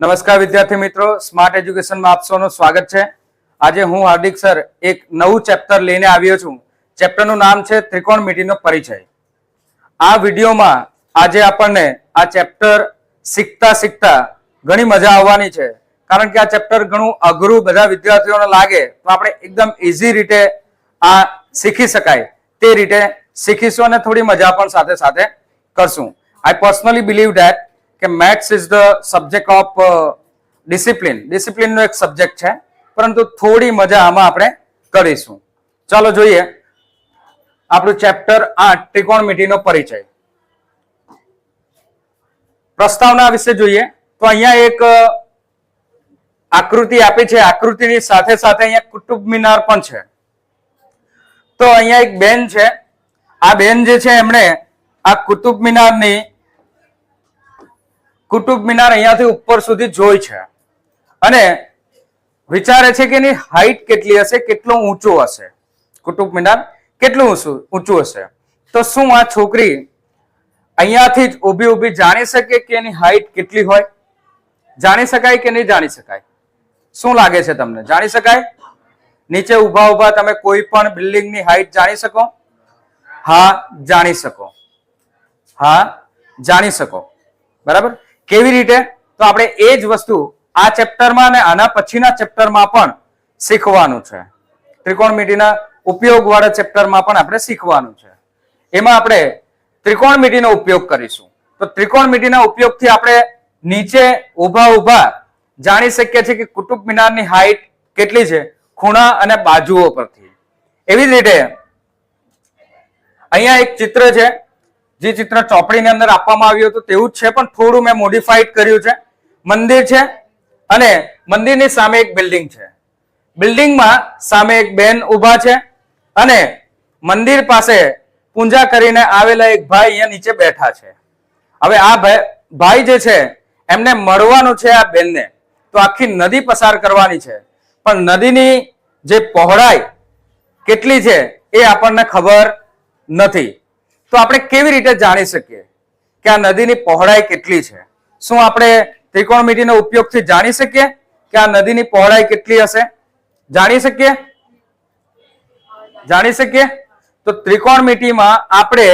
નમસ્કાર વિદ્યાર્થી મિત્રો. સ્માર્ટ એજ્યુકેશનમાં આપ સ્વાગત છે. આજે હું હાર્દિક સર એક નવું ચેપ્ટર લઈને આવ્યો છું. ચેપ્ટરનું નામ છે ત્રિકોણમિતિનો પરિચય. આ વિડીયોમાં આજે આપણને આ ચેપ્ટર શીખતા શીખતા ઘણી મજા આવવાની છે. કારણ કે આ ચેપ્ટર ઘણું અઘરું બધા વિદ્યાર્થીઓને લાગે, તો આપણે એકદમ ઇઝી રીતે આ શીખી શકાય. તે રીતે શીખીશું અને થોડી મજા પણ સાથે સાથે કરશું. આઈ પર્સનલી બિલીવ ધેટ કે maths is the subject of discipline ડિસિપ્લિનનો એક સબ્જેક્ટ છે, પરંતુ થોડી મજા આમાં આપણે કરીશું. ચાલો જોઈએ આપણું ચેપ્ટર આઠ ત્રિકોણમિતિનો પરિચય. પ્રસ્તાવના વિશે જોઈએ, તો અહીંયા એક આકૃતિ આપી છે. આકૃતિની સાથે સાથે અહીંયા કુટુબ મિનાર પણ છે. તો અહીંયા એક બેન છે. આ બેન જે છે, એમણે આ કુતુબ મિનારની કુતુબ મિનાર અહીંયાથી ઉપર સુધી જોઈ છે. અને વિચારે છે કે એની હાઈટ કેટલી હશે, કેટલું ઊંચું હશે? કુટુંબ મિનાર કેટલું ઊંચું હશે? તો શું આ છોકરી અહીંયાથી જ ઊભી ઊભી જાણી શકે કે એની હાઈટ કેટલી હોય? જાણી શકાય કે નહીં જાણી શકાય? શું લાગે છે તમને? જાણી શકાય? નીચે ઊભા ઊભા તમે કોઈ પણ બિલ્ડિંગની હાઈટ જાણી શકો? હા, જાણી શકો. હા, જાણી શકો. બરાબર? કેવી રીતે? તો આપણે એ જ વસ્તુ આ ચેપ્ટરમાં અને આના પછીના ચેપ્ટરમાં પણ શીખવાનું છે. ત્રિકોણમિતિના ઉપયોગવાળા ચેપ્ટરમાં પણ આપણે શીખવાનું છે. એમાં આપણે ત્રિકોણમિતિનો ઉપયોગ કરીશું. તો ત્રિકોણમિતિના ઉપયોગથી આપણે નીચે ઊભા ઊભા જાણી શકીએ છીએ કે કુટુંબ મિનારની હાઈટ કેટલી છે, ખૂણા અને બાજુઓ પરથી. એવી જ રીતે અહીંયા એક ચિત્ર છે. જે ચિત્ર ચોપડીની અંદર આપવામાં આવ્યું હતું, તેવું જ છે, પણ થોડું મેં મોડિફાઈડ કર્યું છે. મંદિર છે અને મંદિરની સામે એક બિલ્ડિંગ છે. બિલ્ડિંગમાં સામે એક બેન ઊભા છે અને મંદિર પાસે પૂજા કરીને આવેલા એક ભાઈ અહીંયા નીચે બેઠા છે. હવે આ ભાઈ જે છે, એમને મળવાનું છે આ બેનને. તો આખી નદી પસાર કરવાની છે. પણ નદીની જે પહોળાઈ કેટલી છે એ આપણને ખબર નથી. તો આપણે કેવી રીતે જાણી શકીએ કે આ નદીની પહોળાઈ કેટલી છે? શું આપણે ત્રિકોણમિતિનો ઉપયોગથી જાણી શકીએ કે આ નદીની પહોળાઈ કેટલી હશે? જાણી શકીએ? જાણી શકીએ? તો ત્રિકોણમિતિમાં આપણે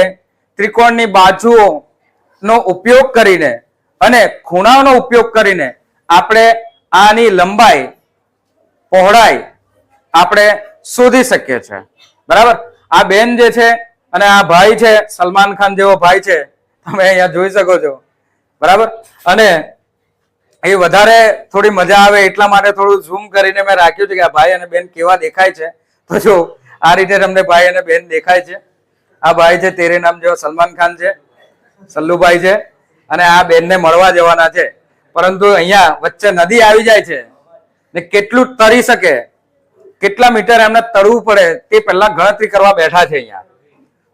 ત્રિકોણની બાજુઓ નો ઉપયોગ કરીને અને ખૂણાઓનો ઉપયોગ કરીને આપણે આની લંબાઈ, પહોળાઈ આપણે શોધી શકીએ છીએ. બરાબર? આ બેન જે છે અને આ ભાઈ છે, સલમાન ખાન જેવો ભાઈ છે, તમે અહીંયા જોઈ શકો છો. બરાબર? અને એ વધારે થોડી મજા આવે એટલા માટે થોડું ઝૂમ કરીને મેં રાખ્યું છે કે આ ભાઈ અને બેન કેવા દેખાય છે. તો જો, આ રીતે તમને ભાઈ અને બેન દેખાય છે. આ ભાઈ છે, તેરે નામ જેવો સલમાન ખાન છે, સલ્લુભાઈ છે, અને આ બેનને મળવા જવાના છે. પરંતુ અહીંયા વચ્ચે નદી આવી જાય છે ને કેટલું તરી શકે, કેટલા મીટર એમને તરવું પડે તે પહેલા ગણતરી કરવા બેઠા છે અહીંયા.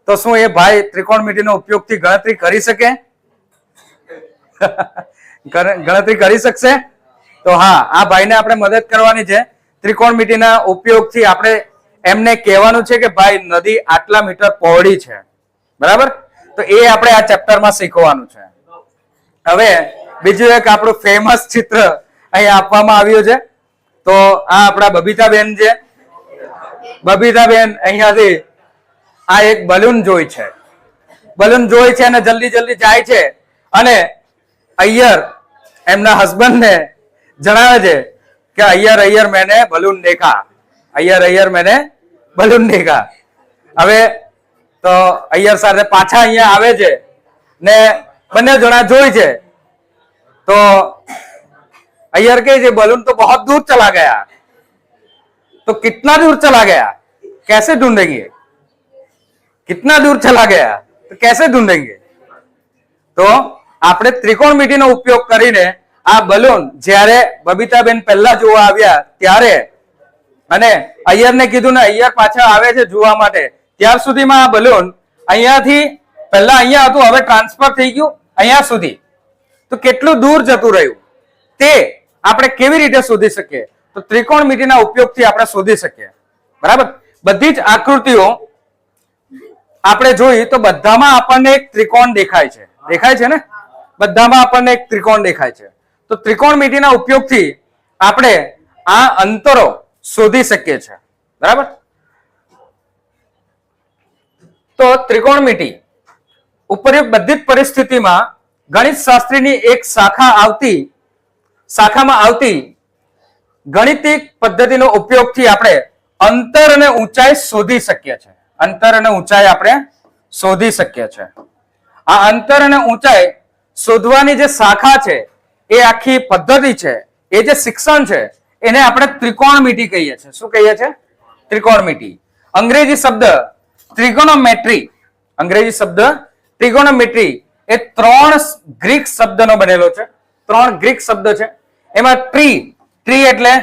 તો શું એ ભાઈ ત્રિકોણમિતિનો ઉપયોગથી ગણતરી કરી શકે? ગણતરી કરી શકશે? તો હા, આ ભાઈને આપણે મદદ કરવાની છે. ત્રિકોણમિતિના ઉપયોગથી આપણે એમને કહેવાનું છે કે ભાઈ, નદી આટલા મીટર પહોળી છે. બરાબર? તો એ આપણે આ ચેપ્ટરમાં શીખવાનું છે. હવે બીજું એક આપણું ફેમસ ચિત્ર અહીં આપવામાં આવ્યું છે. તો આ આપણા બબીતાબેન છે. બબીતાબેન અહીંયાથી આ એક બલૂન જોઈ છે બલૂન જોઈ છે અને જલ્દી જલ્દી જાય છે અને અય્યર એમના હસબન્ડ ને જણાવે છે કે અય્યર અય્યર મેને બલૂન દેખા અય્યર અય્યર મેને બલૂન દેખા હવે તો અય્યર સાથે પાછા અહીંયા આવે છે ને બંને જણા જોઈ છે તો अय्यर के ये बलून तो बहुत दूर चला गया तो कितना दूर चला गया कैसे ढूंढेंगे कितना दूर चला गया तो कैसे ढूंढेंगे તો આપણે ત્રિકોણમિતિનો ઉપયોગ કરીને આ બલૂન જ્યારે બબીતાબેન પહેલા જોવા આવ્યા ત્યારે અને અય્યરને કીધું ને અય્યર પાછા આવે છે જોવા માટે ત્યાર સુધીમાં આ બલૂન અહીંયાથી પહેલા અહીંયા હતું હવે ટ્રાન્સફર થઈ ગયું અહીંયા સુધી તો કેટલું દૂર જતું રહ્યું તે આપણે કેવી રીતે શોધી શકીએ તો ત્રિકોણમિતિના ઉપયોગથી આપણે શોધી શકીએ બરાબર બધી જ આકૃતિઓ આપણે જોઈ તો બધામાં આપણને એક ત્રિકોણ દેખાય છે. દેખાય છે ને? બધામાં આપણને એક ત્રિકોણ દેખાય છે. તો ત્રિકોણમિતિના ઉપયોગથી આપણે આ અંતરો શોધી શકીએ છીએ. બરાબર? તો ત્રિકોણમિતિ ઉપરયુક્ત બધી જ પરિસ્થિતિમાં ગણિત શાસ્ત્રીની એક શાખા આવતી, શાખામાં આવતી ગણિતિક પદ્ધતિનો ઉપયોગથી આપણે અંતર અને ઊંચાઈ શોધી શકીએ છીએ. અંતર અને ઊંચાઈ આપણે શોધી શકીએ છીએ. આ અંતર અને ઊંચાઈ શોધવાની જે શાખા છે, એ આખી પદ્ધતિ છે, એ જે શિક્ષણ છે, એને આપણે ત્રિકોણમિતિ કહીએ છીએ. શું કહીએ છીએ? ત્રિકોણમિતિ. અંગ્રેજી શબ્દ ત્રિગોનોમેટ્રી, અંગ્રેજી શબ્દ ત્રિગોનોમેટ્રી એ ત્રણ ગ્રીક શબ્દનો બનેલો છે. ત્રણ ગ્રીક શબ્દ છે. એમાં ટ્રી ટ્રી એટલે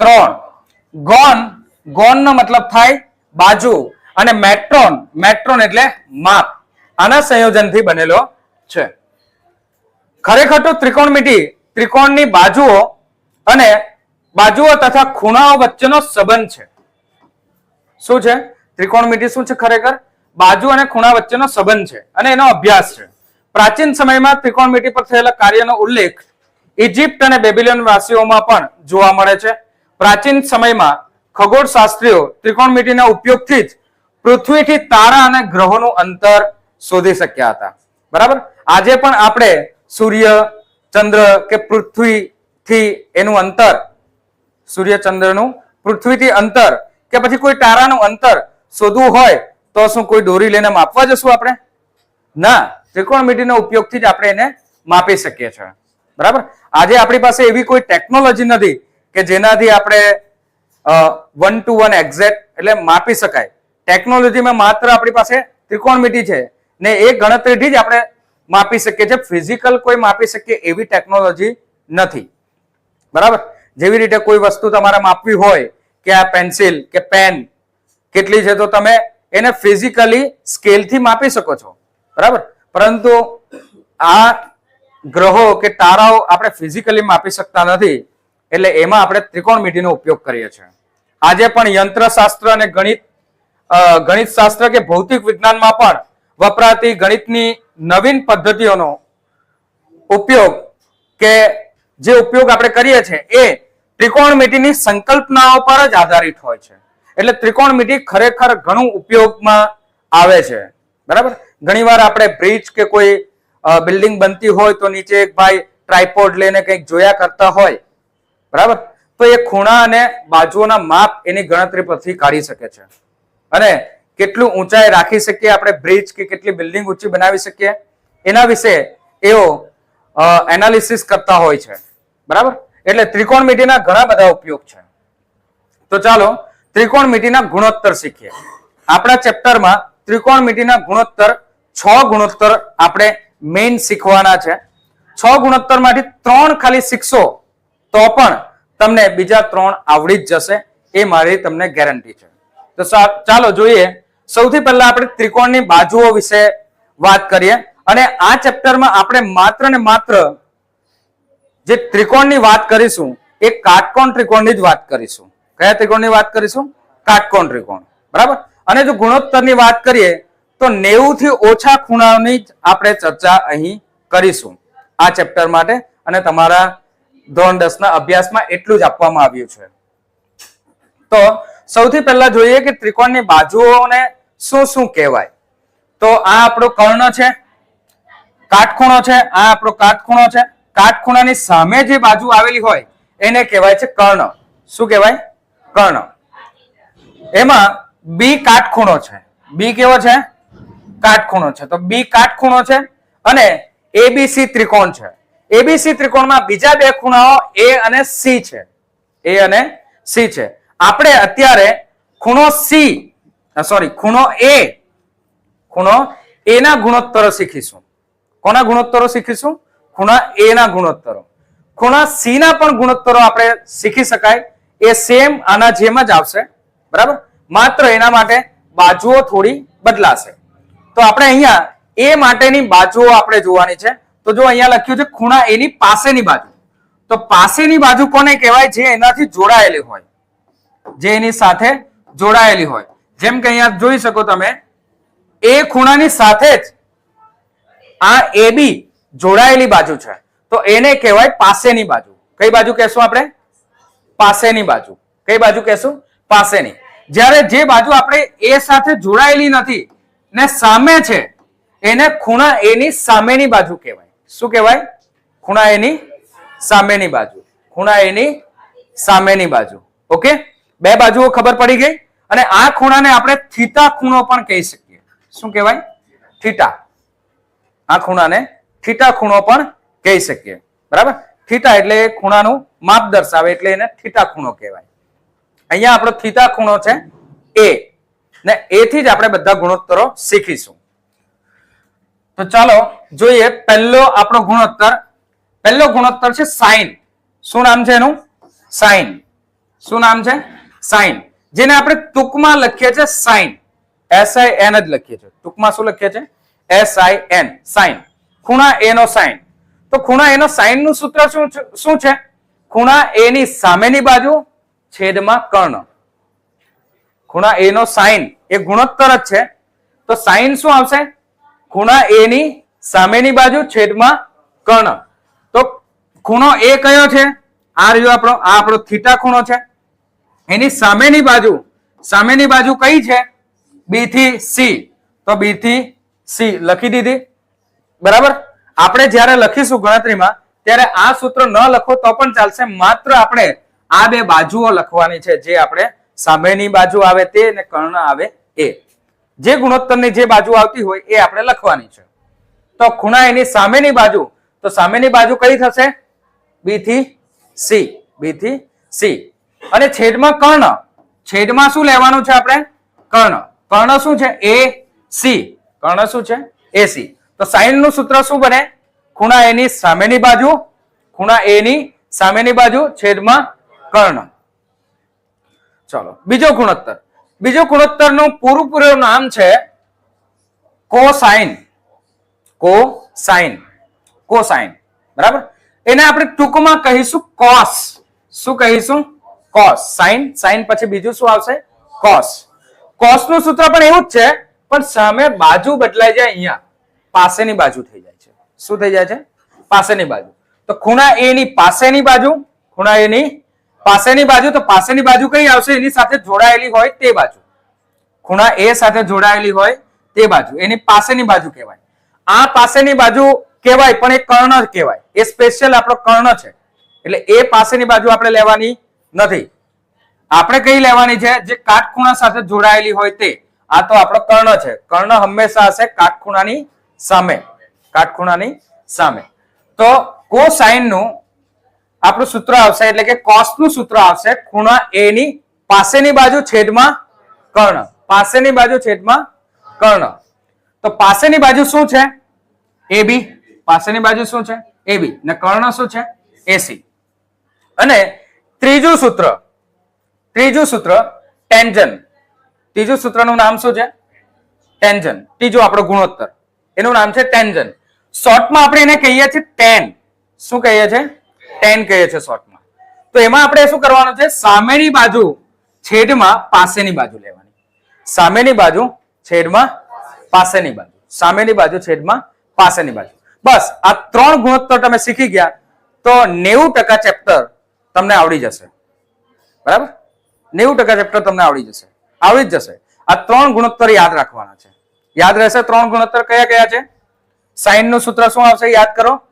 ત્રણ. ગોન ગોન નો મતલબ થાય બાજુ. અને મેટ્રોન મેટ્રોન એટલે માપ. આના સંયોજનથી બનેલો છે. ખરેખર તો ત્રિકોણમિતિ ત્રિકોણની બાજુઓ અને બાજુઓ તથા ખૂણાઓ વચ્ચેનો સંબંધ છે. શું છે? ત્રિકોણમિતિ શું છે ખરેખર? બાજુ અને ખૂણા વચ્ચેનો સંબંધ છે અને એનો અભ્યાસ છે. પ્રાચીન સમયમાં ત્રિકોણમિતિ પર થયેલા કાર્યનો ઉલ્લેખ ઇજિપ્ત અને બેબિલિયન વાસીઓમાં પણ જોવા મળે છે. પ્રાચીન સમયમાં ખગોળશાસ્ત્રીઓ ત્રિકોણમિતિના ઉપયોગથી જ પૃથ્વીથી તારા અને ગ્રહોનું અંતર શોધી શક્યા હતા. બરાબર? આજે પણ આપણે સૂર્ય, ચંદ્ર કે પૃથ્વીથી એનું અંતર, સૂર્ય, ચંદ્રનું પૃથ્વીથી અંતર કે પછી કોઈ તારાનું અંતર શોધવું હોય તો શું કોઈ દોરી લઈને માપવા જશું આપણે? ના ત્રિકોણમિતિનો ઉપયોગથી જ આપણે એને માપી શકીએ છીએ. બરાબર? આજે આપણી પાસે એવી કોઈ ટેકનોલોજી નથી કે જેનાથી આપણે વન ટુ વન એક્ઝેક્ટ એટલે માપી શકાય. ટેકનોલોજીમાં માત્ર આપણી પાસે ત્રિકોણમિતિ છે ને એ ગણતરીથી જ આપણે માપી શકીએ છીએ. ફિઝિકલ કોઈ માપી શકીએ એવી ટેકનોલોજી નથી. બરાબર? જેવી રીતે કોઈ વસ્તુ તમારે માપવી હોય કે આ પેન્સિલ, કે પેન, કેટલી છે તો તમે એને ફિઝિકલી સ્કેલથી માપી શકો છો. બરાબર? પરંતુ આ ગ્રહો કે તારાઓ આપણે ફિઝિકલી માપી શકતા નથી, એટલે એમાં આપણે ત્રિકોણમિતિનો ઉપયોગ કરીએ છીએ. આજે પણ યંત્રશાસ્ત્ર અને ગણિત ગણિત શાસ્ત્ર કે ભૌતિક વિજ્ઞાનમાં પણ વપરાતી ગણિતની નવીન પદ્ધતિઓનો ઉપયોગ કે જે ઉપયોગ આપણે કરીએ છીએ એ ત્રિકોણમિતિની સંકલ્પનાઓ પર જ આધારિત હોય છે. એટલે ત્રિકોણમિતિ ખરેખર ઘણું ઉપયોગમાં આવે છે. બરાબર? ઘણીવાર આપણે બ્રિજ કે કોઈ બિલ્ડિંગ બનતી હોય તો નીચે એક ભાઈ ટ્રાયપોડ લઈને કંઈક જોયા કરતા હોય. બરાબર? તો એ ખૂણા અને બાજુઓના માપ એની ગણતરી પરથી કાઢી શકે છે. અને કેટલું ઊંચાઈ રાખી શકીએ આપણે બ્રિજ કે કેટલી બિલ્ડિંગ ઊંચી બનાવી શકીએ, એના વિશે એઓ એનાલિસિસ કરતા હોય છે. બરાબર? એટલે ત્રિકોણમિતિના ઘણા બધા ઉપયોગ છે. તો ચાલો ત્રિકોણમિતિના ગુણોત્તર શીખીએ. આપણા ચેપ્ટરમાં ત્રિકોણમિતિના ગુણોત્તર, છ ગુણોત્તર આપણે મેઇન શીખવાના છે. છ ગુણોત્તરમાંથી ત્રણ ખાલી શીખશો, તો પણ તમને બીજા ત્રણ આવડી જ જશે. એ મારી તમને ગેરંટી છે. તો ચાલો જોઈએ. સૌથી પહેલા આપણે ત્રિકોણની બાજુઓ વિશે વાત કરીએ. અને આ ચેપ્ટરમાં આપણે માત્ર ને માત્ર જે ત્રિકોણની વાત કરીશું, એ કાટકોણ ત્રિકોણની જ વાત કરીશું. કયા ત્રિકોણની વાત કરીશું? કાટકોણ ત્રિકોણ. બરાબર? અને જો ગુણોત્તરની વાત કરીએ, તો નેવું થી ઓછા ખૂણાઓની જ આપણે ચર્ચા અહીં કરીશું આ ચેપ્ટર માટે. અને તમારા ધોરણ દસ ના અભ્યાસમાં એટલું જ આપવામાં આવ્યું છે. તો સૌથી પહેલા જોઈએ કે ત્રિકોણની બાજુઓને શું શું કહેવાય. તો આ આપણો કર્ણ છે, કાટખૂણો છે, આ આપણો કાટખૂણો છે. કાટખૂણાની સામે જે બાજુ આવેલી હોય, એને કહેવાય છે કર્ણ. શું કહેવાય? કર્ણ. એમાં બી કાટખૂણો છે. બી કેવો છે? કાટખૂણો છે. તો બી કાટખૂણો છે અને એબીસી ત્રિકોણ છે. એબીસી ત્રિકોણમાં બીજા બે ખૂણાઓ એ અને સી છે. એ અને સી છે. આપણે અત્યારે ખૂણો સી સોરી ખૂણો એ ખૂણો એ ના ગુણોત્તરો શીખીશું. કોના ગુણોત્તરો શીખીશું? ખૂણા એ ના ગુણોત્તરો. ખૂણા સી ના પણ ગુણોત્તરો આપણે શીખી શકાય. એ સેમ આના જેમ જ આવશે. બરાબર? માત્ર એના માટે બાજુઓ થોડી બદલાશે. તો આપણે અહીંયા એ માટેની બાજુઓ આપણે જોવાની છે. તો જો અહીંયા લખ્યું છે ખૂણા એની પાસેની બાજુ. તો પાસેની બાજુ કોને કહેવાય? જે એનાથી જોડાયેલી હોય. જે એની સાથે જોડાયેલી હોય. જેમ કે અહીંયા જોઈ શકો તમે, એ ખૂણાની સાથે જ આ એ બી જોડાયેલી બાજુ છે. તો એને કહેવાય પાસેની બાજુ. કઈ બાજુ કહેશું આપણે? પાસેની બાજુ. કઈ બાજુ કહેશું? પાસેની. જ્યારે જે બાજુ આપણે એ સાથે જોડાયેલી નથી ને સામે છે, એને ખૂણા એની સામેની બાજુ કહેવાય. શું કહેવાય? ખૂણા એની સામેની બાજુ. ખૂણા એની સામેની બાજુ. ઓકે? બે બાજુઓ ખબર પડી ગઈ અને આ ખૂણાને આપણે થીટા ખૂણો પણ કહી શકીએ. શું કહેવાય? થીટા. આ ખૂણાને થીટા ખૂણો પણ કહી શકીએ. બરાબર? થીટા એટલે ખૂણાનું માપ દર્શાવે એટલે એને થીટા ખૂણો કહેવાય. અહીંયા આપણો થીટા ખૂણો છે એ ને એથી જ આપણે બધા ગુણોત્તરો શીખીશું. તો ચાલો જોઈએ પહેલો આપણો ગુણોત્તર. પહેલો ગુણોત્તર છે સાઈન. શું નામ છે એનું? સાઈન. શું નામ છે? સાઈન. જેને આપણે ટૂંકમાં લખીએ છીએ સાઈન. એસઆઈ એન જ લખીએ છીએ. ટૂંકમાં શું લખીએ છીએ? S I N sign. ખૂણા એ નો સાઈન. તો ખૂણા એનો સાઈનનું સૂત્ર શું શું છે? ખૂણા એ ની સામેની બાજુ છેદમાં કર્ણ. ખૂણા એ નો સાઈન એ ગુણોત્તર જ છે. તો સાઈન શું આવશે? ખૂણા એ ની સામેની બાજુ છેદમાં કર્ણ. તો ખૂણો એ કયો છે? આ રહ્યો આપણો આ આપણો થીટા ખૂણો છે. એની સામેની બાજુ સામેની બાજુ કઈ છે? બી થી સી તો બી થી સી લખી દીધી. બરાબર? આપણે જ્યારે લખીશું ગણતરીમાં, ત્યારે આ સૂત્ર ન લખો તો પણ ચાલશે. માત્ર આપણે આ બે બાજુઓ લખવાની છે. જે આપણે સામેની બાજુ આવે તે અને કર્ણ આવે એ. જે ગુણોત્તરની જે બાજુ આવતી હોય એ આપણે લખવાની છે. તો ખૂણા એની સામેની બાજુ, તો સામેની બાજુ કઈ થશે? બી થી સી બી થી સી અને છેદમાં કર્ણ. છેદમાં શું લેવાનું છે આપણે? કર્ણ. કર્ણ શું છે? એ સી કર્ણ શું છે? એ સી તો સાઈનનું સૂત્ર શું બને? ખૂણા એની સામેની બાજુ, ખૂણા એની સામેની બાજુ છેદમાં કર્ણ. ચલો, બીજો ગુણોત્તર. બીજો ગુણોત્તરનું પૂરું પૂરું નામ છે કોસાઇન કોસાઇન કોસાઇન બરાબર? એને આપણે ટૂંકમાં કહીશું કોસ શું કહીશું? કોસ. સાઇન સાઈન પછી બીજું શું આવશે? કોસ. કોસનું સૂત્ર પણ એવું જ છે, પણ સામે બાજુ બદલાઈ જાય અહીંયા. પાસેની બાજુ થઈ જાય છે. શું થઈ જાય છે? પાસેની બાજુ. તો ખૂણા એ ની પાસેની બાજુ, ખૂણા એ ની પાસેની બાજુ, તો પાસેની બાજુ કઈ આવશે? એની સાથે જોડાયેલી હોય તે બાજુ. ખૂણા એ સાથે જોડાયેલી હોય તે બાજુ. એની પાસેની બાજુ કહેવાય. આ પાસેની બાજુ કહેવાય, પણ એ કર્ણ કહેવાય. એ સ્પેશિયલ આપણો કર્ણ છે. એટલે એ પાસેની બાજુ આપણે લેવાની નથી. આપણે કઈ લેવાની છે? જે કાટખૂણા સાથે જોડાયેલી હોય તે. આ તો આપણો કર્ણ છે. કર્ણ હંમેશા હશે કાટખૂણાની સામે. કાટખૂણાની સામે. તો કોસાઇનનું આપણું સૂત્ર આવશે, એટલે કે કોસનું સૂત્ર આવશે ખૂણા એ ની પાસેની બાજુ છેદમાં કર્ણ. પાસેની બાજુ છેદમાં કર્ણ. તો પાસેની બાજુ શું છે? એ બી પાસેની બાજુ શું છે? એ બી ને કર્ણ શું છે? એસી અને ત્રીજું સૂત્ર. ત્રીજું સૂત્ર ટેન્જન. ત્રીજું સૂત્રનું નામ શું છે? ટેન્જન. ત્રીજો આપણો ગુણોત્તર. એનું નામ છે ટેન્જન. શોર્ટમાં આપણે એને કહીએ છીએ ટેન. શું કહીએ છીએ ટેન કહીએ છીએ શોર્ટમાં. તો એમાં આપણે શું કરવાનું છે? સામેની બાજુ છેદમાં પાસેની બાજુ લેવાની. સામેની બાજુ છેદમાં પાસેની બાજુ. સામેની બાજુ છેદમાં પાસેની બાજુ. બસ, આ ત્રણ ગુણોત્તર તમે શીખી ગયા. તો નેવું ટકા ચેપ્ટર તમને આવડી જશે. બરાબર? નેવું ટકા ચેપ્ટર તમને આવડી જશે. આવડી જ જશે. આ ત્રણ ગુણોત્તર યાદ રાખવાના છે. યાદ રહેશે ત્રણ ગુણોત્તર કયા કયા છે? સાઈનનું સૂત્ર શું આવશે યાદ કરો?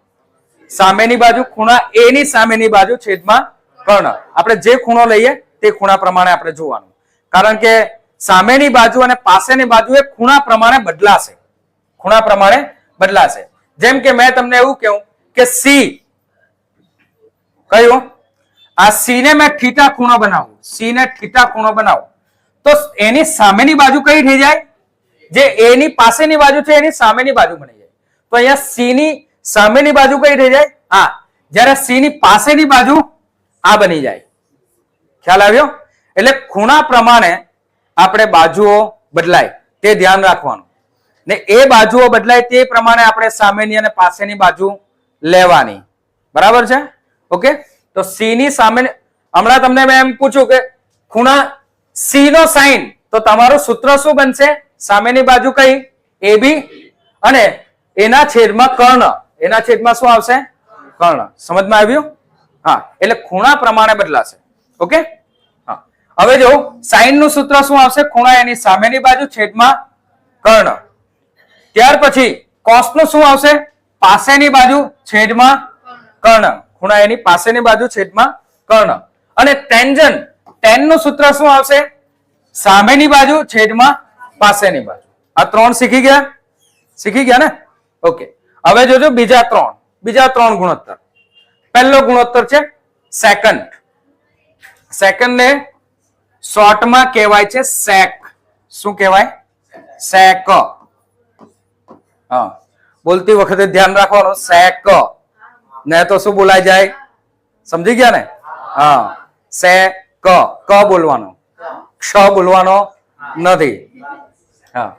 સામેની બાજુ ખૂણા એ ની સામેની બાજુ છેદમાં કર્ણ. આપણે જે ખૂણો લઈએ તે ખૂણા પ્રમાણે આપણે જોવાનું. કારણ કે સામેની બાજુ અને પાસેની બાજુ એ ખૂણા પ્રમાણે બદલાશે. ખૂણા પ્રમાણે બદલાશે. જેમ કે મેં તમને એવું કહ્યું કે સી કયું? આ સી ને મેં થીટા ખૂણો બનાવું. સી ને થીટા ખૂણો બનાવું. તો એની સામેની બાજુ કઈ થઈ જાય? જે એની પાસેની બાજુ છે, એની સામેની બાજુ બની જાય. તો અહીંયા સી ની સામેની બાજુ કઈ થઈ જાય? હા. જ્યારે સી ની પાસેની બાજુ આ બની જાય. ખ્યાલ આવ્યો? એટલે ખૂણા પ્રમાણે આપણે બાજુઓ બદલાય. તે ધ્યાન રાખવાનું. ને એ બાજુઓ બદલાય તે પ્રમાણે આપણે સામેની અને પાસેની બાજુ લેવાની. બરાબર છે? ઓકે? તો સી ની સામે હમણાં તમને મેં એમ પૂછ્યું કે ખૂણા સી નો સાઈન, તો તમારું સૂત્ર શું બનશે? સામેની બાજુ કઈ? બી અને એના છેદમાં કર્ણ. એના છેદમાં શું આવશે? કર્ણ. સમજમાં આવ્યું? હા, એટલે ખૂણા પ્રમાણે બદલાશે. ઓકે? હા. હવે જો સાઈનનું સૂત્ર શું આવશે? ખૂણા એની સામેની બાજુ છેદમાં કર્ણ. ત્યાર પછી કોસનું શું આવશે? પાસેની બાજુ છેદમાં કર્ણ. ખૂણા એની પાસેની બાજુ છેદમાં કર્ણ. અને ટેન્જન ટેનનું સૂત્ર શું આવશે? સામેની બાજુ છેદમાં પાસેની બાજુ. આ ત્રણ શીખી ગયા? શીખી ગયા ને? ઓકે. હવે જોજો બીજા ત્રણ. બીજા ત્રણ ગુણોત્તર. પહેલો ગુણોત્તર છે સેકન્ડ. સેકન્ડ ને શોર્ટમાં કહેવાય છે સેક. શું કહેવાય? સેક. હા. બોલતી વખતે ધ્યાન રાખવાનું. સેક. ને તો શું બોલાય જાય? સમજી ગયા ને? હા. સે, ક. ક બોલવાનો. ક્ષ બોલવાનો નથી. હા.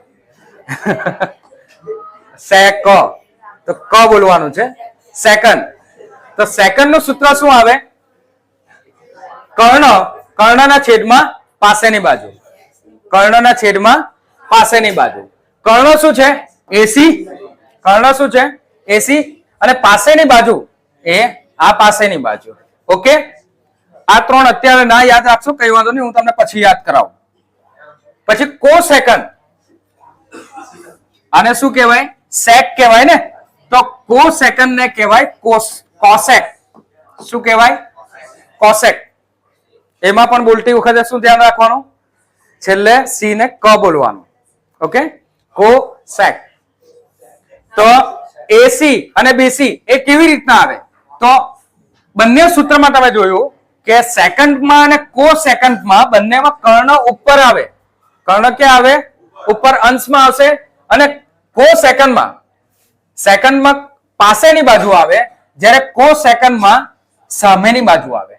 સે, ક. તો ક બોલવાનું છે. સેકન્ડ. તો સેકન્ડનું સૂત્ર શું આવે? કર્ણ. કર્ણના છેદમાં પાસેની બાજુ. કર્ણના છેદમાં પાસેની બાજુ. કર્ણ શું છે? એસી કર્ણ શું છે? એસી અને પાસેની બાજુ એ આ પાસેની બાજુ. ઓકે? આ ત્રણ અત્યારે ના યાદ રાખશો, કઈ વાંધો નહીં, હું તમને પછી યાદ કરાવું. પછી કો સેકન્ડ? આને શું કહેવાય? સેક કહેવાય ને? તો કો સેકન્ડ ને કહેવાય કોસ, કોસેક. શું કહેવાય? કોસેક. એમાં પણ બોલતી વખતે શું ધ્યાન રાખવાનું? છેલ્લે સી ને ક બોલવાનું. ઓકે? કો સેક તો એસી અને બીસી એ કેવી રીતના આવે? તો બંને સૂત્રમાં તમે જોયું કે સેકન્ડમાં અને કો સેકન્ડમાં બંનેમાં કર્ણ ઉપર આવે. કર્ણ ક્યાં આવે? ઉપર અંશમાં આવશે અને કો સેકન્ડમાં સેકન્ડમાં પાસેની બાજુ આવે, જ્યારે કો સેકન્ડમાં સામેની બાજુ આવે.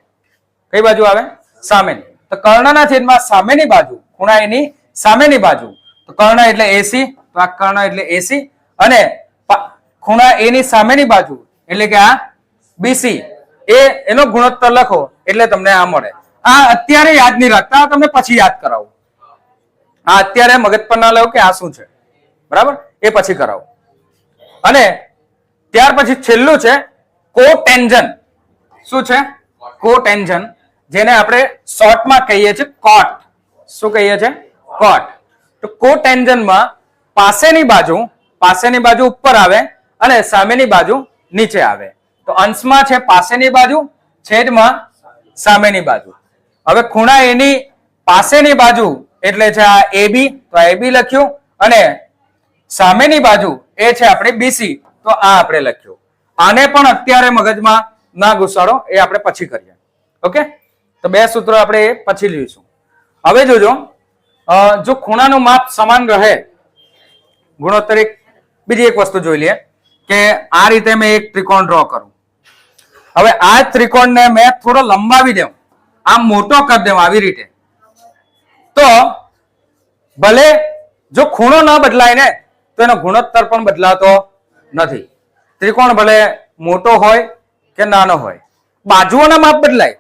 કઈ બાજુ આવે? સામેની. તો કર્ણના છેદમાં સામેની બાજુ ખૂણા એની સામેની બાજુ. તો કર્ણ એટલે એસી તો આ કર્ણ એટલે એસી અને ખૂણા એની સામેની બાજુ. એટલે કે આ બીસી. એ, એનો ગુણોત્તર લખો, એટલે તમને આ મળે. આ અત્યારે યાદ નહીં રાખતા તમને પછી યાદ કરાવું. આ અત્યારે મગજ પર ના લેવું કે આ શું છે. બરાબર? એ પછી કરાવું. અને ત્યાર પછી છેલ્લું છે કોટેન્જન શું છે? કોટેન્જન જેને આપણે શોર્ટમાં કહીએ છીએ કોટ શું કહીએ છીએ? કોટ તો કોટેન્જનમાં પાસેની બાજુ પાસેની બાજુ ઉપર આવે અને સામેની બાજુ નીચે આવે. તો અંશમાં છે પાસેની બાજુ, છેદમાં સામેની બાજુ. હવે ખૂણા એની પાસેની બાજુ એટલે છે આ એબી તો એબી લખ્યું. અને સામેની બાજુ એ છે આપણે બીસી તો આ આપણે લખ્યું. આને પણ અત્યારે મગજમાં ના ઘુસાડો, એ આપણે પછી કરીએ. ઓકે? તો બે સૂત્રો આપણે એ પછી લઈશું. હવે જોજો જો ખૂણાનું માપ સમાન રહે, ગુણોત્તર, બીજી એક વસ્તુ જોઈ લઈએ કે આ રીતે મેં એક ત્રિકોણ ડ્રો કરું. હવે આ ત્રિકોણને મેં થોડો લંબાવી દઉં. આમ મોટો કરી દઉં આવી રીતે. તો ભલે જો ખૂણો ન બદલાય ને, તો એનો ગુણોત્તર પણ બદલાતો નથી. ત્રિકોણ ભલે મોટો હોય કે નાનો હોય. બાજુઓના માપ બદલાય.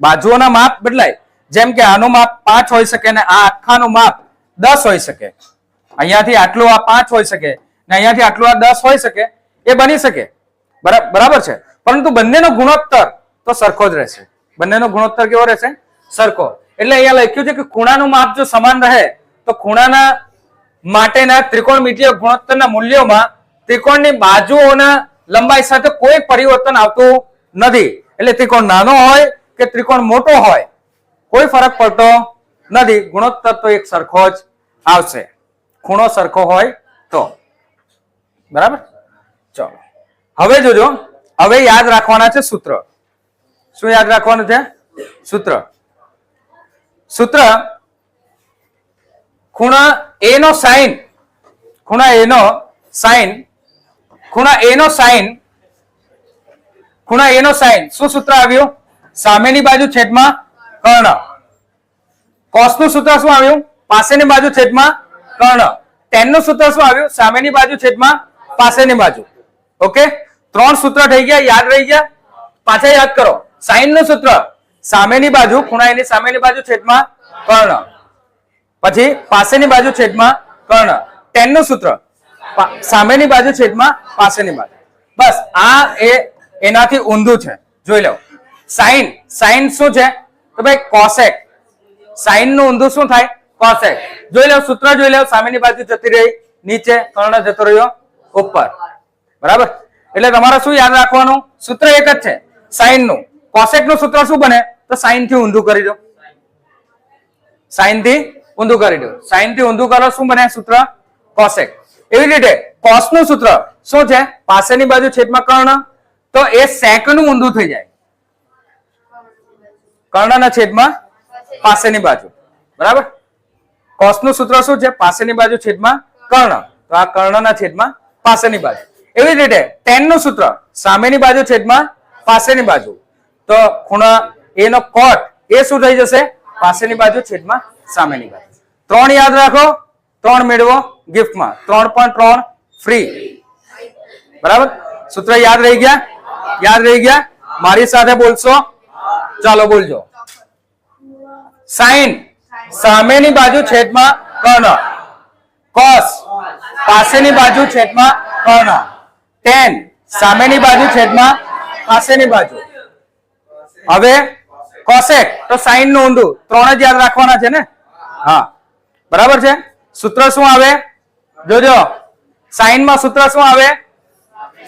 બાજુઓના માપ બદલાય. જેમ કે આનું માપ પાંચ હોઈ શકે ને આ આખાનું માપ દસ હોઈ શકે. અહીંયાથી આટલું આ પાંચ હોઈ શકે ને અહીંયાથી આટલું આ દસ હોઈ શકે. એ બની શકે. બરા- બરાબર છે? પરંતુ બંનેનો ગુણોત્તર તો સરખો જ રહેશે. બંનેનો ગુણોત્તર કેવો રહેશે? સરખો. એટલે અહીંયા લખ્યું છે કે ખૂણાનું માપ જો સમાન રહે, તો ખૂણાના માટેના ત્રિકોણમિતિય ગુણોત્તરના મૂલ્યોમાં ત્રિકોણની બાજુઓના લંબાઈ સાથે કોઈ પરિવર્તન આવતું નથી. એટલે ત્રિકોણ નાનો હોય કે ત્રિકોણ મોટો હોય, કોઈ ફરક પડતો નથી. ગુણોત્તર તો એક સરખો જ આવશે. ખૂણો સરખો હોય તો. બરાબર? ચલો. હવે જોજો. હવે યાદ રાખવાના છે સૂત્ર. શું યાદ રાખવાનું છે? સૂત્ર. સૂત્ર ખૂણા એ નો સાઈન, ખૂણા એ નો સાઈન, ખૂણા એ નો સાઈન, ખૂણા એ નો સાઈન. શું સૂત્ર આવ્યું? સામેની બાજુ છેદમાં કર્ણ. કોસનું સૂત્ર શું આવ્યું? પાસેની બાજુ છેદમાં કર્ણ. ટેનનું સૂત્ર શું આવ્યું? સામેની બાજુ છેદમાં પાસેની બાજુ. ઓકે? ત્રણ સૂત્ર થઈ ગયા, યાદ રહી ગયા? પાછા યાદ કરો સાઈનનું સૂત્ર સામેની બાજુ ખૂણા એની સામેની બાજુ છેદમાં કર્ણ. પછી પાસેની બાજુ છેદમાં કર્ણ. ટેનનું સૂત્ર સામેની બાજુ છેદમાં પાસેની બાજુ. બસ, આ એ એનાથી ઊંધું છે. જોઈ લો. સાઈન સાઈન શું છે? તો ભાઈ, કોસેક. સાઈનનું ઊંધું શું થાય? કોસેક. જોઈ લો, સૂત્ર જોઈ લો. સામેની બાજુ જતી રહી, નીચે કર્ણ જતો રહ્યો, ઉપર. બરાબર? એટલે તમારે શું યાદ રાખવાનું? સૂત્ર એક જ છે. સાઈનનું કોસેકનું સૂત્ર શું બને? તો સાઈનથી ઊંધું કરી દો. સાઈનથી ઊંધું કરી દો. સાઈનથી ઊંધું કરો, શું બને સૂત્ર? કોસેક. એવી રીતે કોસનું સૂત્ર શું છે? પાસેની બાજુ છેદમાં કર્ણ. તો એ સેકનું ઊંધું થઈ જાય. કર્ણના છેદમાં પાસેની બાજુ. બરાબર? કોસનું સૂત્ર શું છે? પાસેની બાજુ છેદમાં કર્ણ. તો આ કર્ણના છેદમાં પાસેની બાજુ. એવી જ રીતે ટેનનું સૂત્ર સામેની બાજુ છેદમાં પાસેની બાજુ. તો ખૂણા એ નો કોટ એ શું થઈ જશે? પાસેની બાજુ છેદમાં સામેની બાજુ. ત્રણ યાદ રાખો. ત્રણ મેળવો ગિફ્ટમાં ત્રણ પણ ત્રણ ફ્રી બરાબર? સૂત્ર યાદ રહી ગયા? યાદ રહી ગયા? મારી સાથે બોલશો? ચાલો બોલજો. સાઈન. સામેની બાજુ છેદમાં કર્ણ. કોસ. પાસેની બાજુ છેદમાં કર્ણ. ટેન સામેની બાજુ છેદમાં પાસેની બાજુ. હવે કોસેક. તો સાઈનનું ઊંધું. ત્રણ જ યાદ રાખવાના છે ને? હા. બરાબર છે? સૂત્ર શું આવે? જોજો. સાઈનમાં સૂત્ર શું આવે?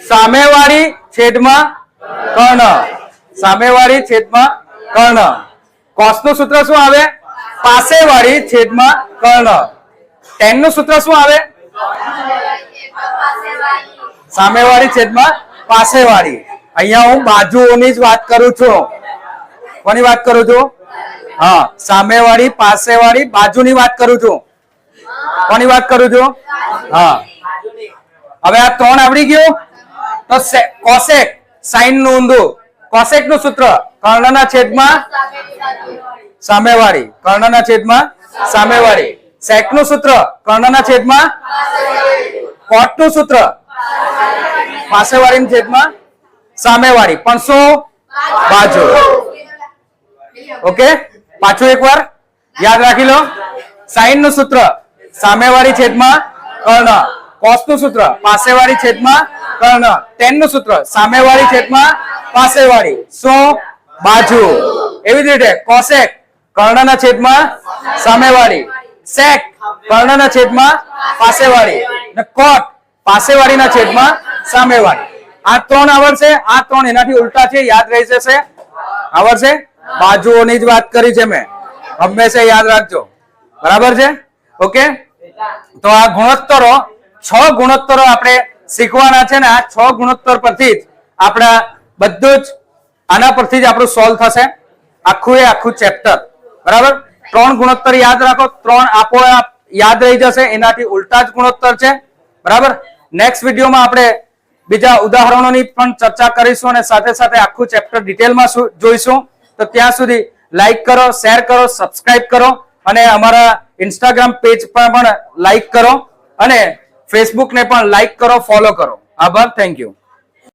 સામેવાળી છેદમાં કર્ણ. સામેવાળી છેદમાં કર્ણ. કોસનું સૂત્ર શું આવે? પાસેવાળી છેદમાં કર્ણ. ટેનનું સૂત્ર શું આવે? સામેવાળી છેદમાં પાસેવાળી. અહીંયા હું બાજુઓની જ વાત કરું છું. કોની વાત કરું છું? હા, સામેવાળી, પાસેવાળી, બાજુની વાત કરું છું. કોની વાત કરું છું? હા. હવે આ ત્રણ આવડી ગયું? તો કોસેક, સાઈનનું ઊંધું. કોસેકનું સૂત્ર? કર્ણના છેદમાં સામેવાળી. કર્ણના છેદમાં સામેવાળી. સેકનું સૂત્ર? કર્ણના છેદમાં કોટનું સૂત્ર? પાસેવાળી છેદમાં સામેવાળી, પણ બાજુ ઓકે? પાછું એકવાર યાદ રાખી લો. સાઈનનું સૂત્ર, સામેવાળી છેદમાં કર્ણ. કોસનું સૂત્ર, પાસેવાળી છેદમાં કર્ણ. ટેનનું સૂત્ર, સામેવાળી છેદમાં પાસેવાળી. સો બાજુ એવી જ રીતે કોસેક કર્ણના છેદમાં સામેવાળી. સેક કર્ણના છેદમાં પાસેવાળી. ને કોટ પાસેવાળીના છેદમાં સામેવાળી. આ ત્રણ આવડશે આ ત્રણ એનાથી ઉલટા છે, યાદ રહી જશે. આવડશે બાજુઓની જ વાત કરી છે મેં. હંમેશા યાદ રાખજો. બરાબર છે? ઓકે? તો આ ગુણોત્તરો, છ ગુણોત્તરો આપણે શીખવાના છે ને આ છ ગુણોત્તર પરથી જ આપણા બધું જ આના પરથી જ આપણું સોલ્વ થશે. આખું એ આખું ચેપ્ટર બરાબર? ત્રણ ગુણોત્તર યાદ રાખો. ત્રણ આપો યાદ રહી જશે. એનાથી ઉલટા જ ગુણોત્તર છે. બરાબર? નેક્સ્ટ વિડીયોમાં આપણે બીજા ઉદાહરણોની પણ ચર્ચા કરીશું અને સાથે સાથે આખું ચેપ્ટર ડિટેલમાં જોઈશું. તો ત્યાં સુધી લાઈક કરો શેર કરો સબસ્ક્રાઇબ કરો અને અમારા ઇન્સ્ટાગ્રામ પેજ પર પણ લાઈક કરો અને ફેસબુકને પણ લાઈક કરો ફોલો કરો. આભાર થેન્ક યુ